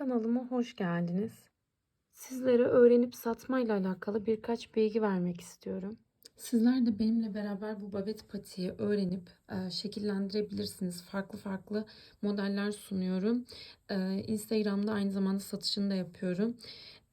Kanalıma hoş geldiniz. Sizlere öğrenip satmayla alakalı birkaç bilgi vermek istiyorum. Sizler de benimle beraber bu babet patiği öğrenip e, şekillendirebilirsiniz. Farklı farklı modeller sunuyorum. E, Instagram'da aynı zamanda satışını da yapıyorum.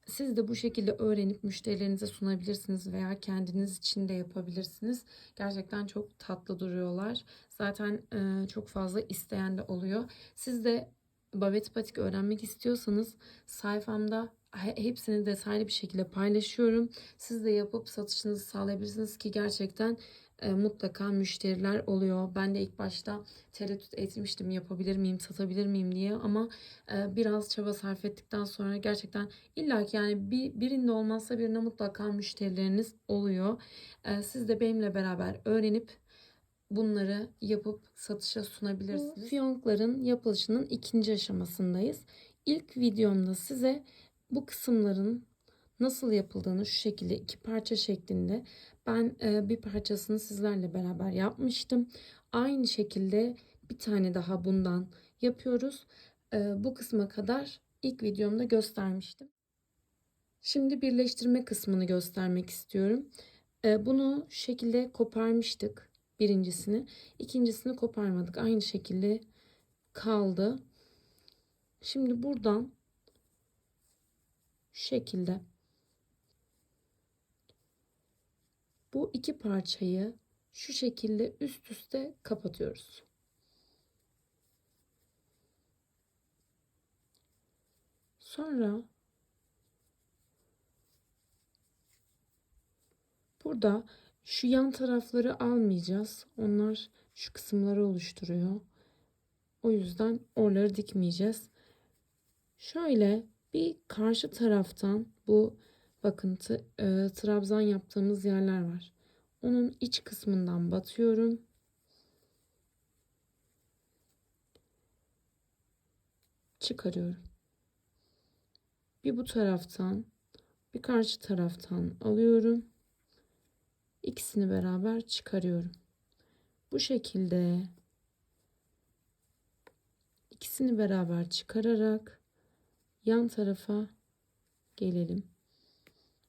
Siz de bu şekilde öğrenip müşterilerinize sunabilirsiniz veya kendiniz için de yapabilirsiniz. Gerçekten çok tatlı duruyorlar. Zaten e, çok fazla isteyen de oluyor. Siz de babet patik öğrenmek istiyorsanız sayfamda he- hepsini detaylı bir şekilde paylaşıyorum. Siz de yapıp satışınızı sağlayabilirsiniz ki gerçekten e, mutlaka müşteriler oluyor. Ben de ilk başta tereddüt etmiştim yapabilir miyim, satabilir miyim diye ama e, biraz çaba sarf ettikten sonra gerçekten illa ki yani bir, birinde olmazsa birine mutlaka müşterileriniz oluyor. E, siz de benimle beraber öğrenip bunları yapıp satışa sunabilirsiniz. Bu fiyonkların yapılışının ikinci aşamasındayız. İlk videomda size bu kısımların nasıl yapıldığını şu şekilde iki parça şeklinde ben e, bir parçasını sizlerle beraber yapmıştım. Aynı şekilde bir tane daha bundan yapıyoruz. E, bu kısma kadar ilk videomda göstermiştim. Şimdi birleştirme kısmını göstermek istiyorum. E, bunu şu şekilde koparmıştık birincisini. İkincisini koparmadık. Aynı şekilde kaldı. Şimdi buradan şu şekilde bu iki parçayı şu şekilde üst üste kapatıyoruz. Sonra burada şu yan tarafları almayacağız. Onlar şu kısımları oluşturuyor. O yüzden oraları dikmeyeceğiz. Şöyle bir karşı taraftan bu bakın e, trabzan yaptığımız yerler var. Onun iç kısmından batıyorum. Çıkarıyorum. Bir bu taraftan bir karşı taraftan alıyorum. İkisini beraber çıkarıyorum. Bu şekilde ikisini beraber çıkararak yan tarafa gelelim.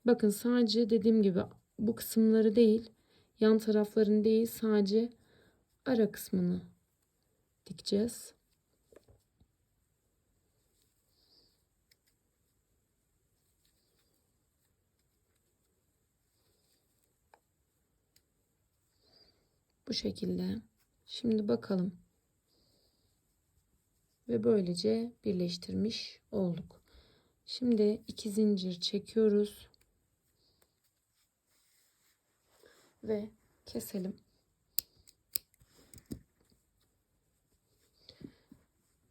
Bakın sadece dediğim gibi bu kısımları değil, yan tarafların değil sadece ara kısmını dikeceğiz. Bu şekilde. Şimdi bakalım. Ve böylece birleştirmiş olduk. Şimdi iki zincir çekiyoruz. Ve keselim.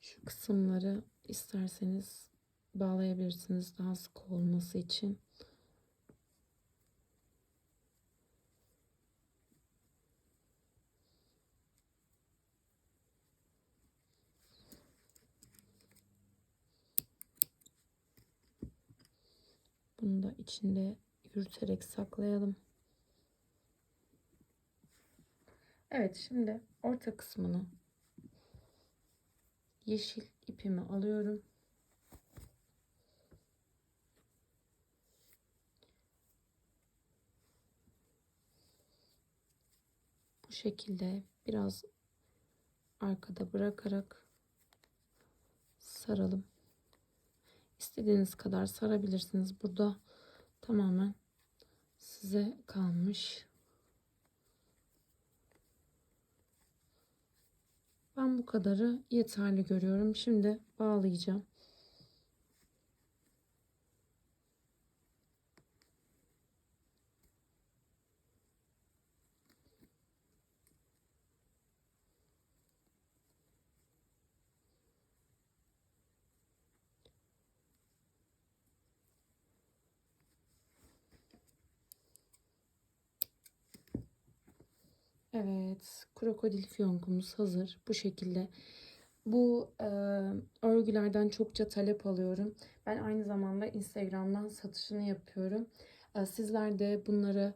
Şu kısımları isterseniz bağlayabilirsiniz daha sık olması için. Bunu içinde yürüterek saklayalım. Evet şimdi orta kısmını yeşil ipimi alıyorum. Bu şekilde biraz arkada bırakarak saralım. İstediğiniz kadar sarabilirsiniz. Burada tamamen size kalmış. Ben bu kadarı yeterli görüyorum. Şimdi bağlayacağım. Evet, krokodil fiyonkumuz hazır. Bu şekilde. Bu e, örgülerden çokça talep alıyorum. Ben aynı zamanda Instagram'dan satışını yapıyorum. E, sizler de bunları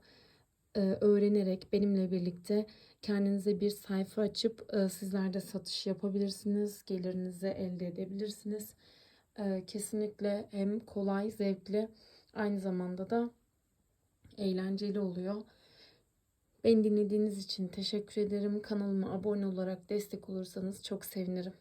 e, öğrenerek benimle birlikte kendinize bir sayfa açıp e, sizler de satış yapabilirsiniz. Gelirinizi elde edebilirsiniz. Ee, kesinlikle hem kolay, zevkli, aynı zamanda da eğlenceli oluyor. Beni dinlediğiniz için teşekkür ederim. Kanalıma abone olarak destek olursanız çok sevinirim.